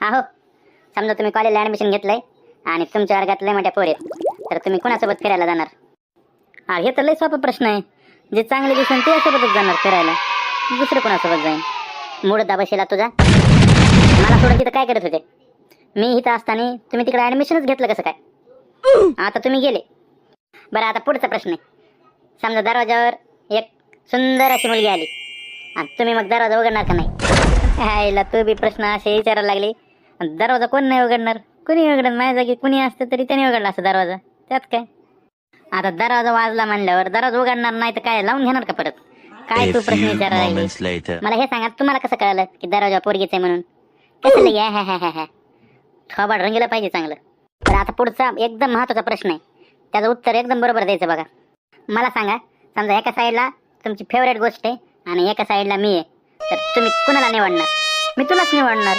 आहो समजा तुम्ही कॉलेजला ॲडमिशन घेतलंय आणि तुमच्या वर्गात लय मोठ्या पोर आहेत तर तुम्ही कुणासोबत फिरायला जाणार? हा हे तर लय सोपा प्रश्न आहे. जे चांगले ते त्यासोबतच जाणार फिरायला. दुसरं कोणासोबत जाईन? मूड बसेला तुझा मला सोडून तिथं काय करत होते? मी इथं असताना तुम्ही तिकडे ॲडमिशनच घेतलं कसं काय? आता तुम्ही गेले. बरं आता पुढचा प्रश्न आहे. समजा दरवाजावर एक सुंदर अशी मुलगी आली. आणि तुम्ही मग दरवाजा उघडणार का नाही? आईला तू बी प्रश्न असे विचारायला लागले. दरवाजा कोण नाही उघडणार? कुणी उघडणार माझ्या जागी कुणी असतं तरी त्याने उघडला असं दरवाजा. त्यात काय? आता दरवाजा वाजला म्हणल्यावर दरवाजा उघडणार नाही तर काय? लावून घेणार का परत? काय तू प्रश्न विचारायला. मला हे सांगा तुम्हाला कसं कळलं की दरवाजा पोरगीच आहे म्हणून? कसं लगे हा हा हा हा थोबाड रंगीला पाहिजे चांगलं. तर आता पुढचा एकदम महत्त्वाचा प्रश्न आहे. त्याचं उत्तर एकदम बरोबर द्यायचं बघा. मला सांगा समजा एका साईडला तुमची फेवरेट गोष्ट आहे आणि एका साईडला मी आहे. तर तुम्ही कुणाला निवडणार? मी तुलाच निवडणार.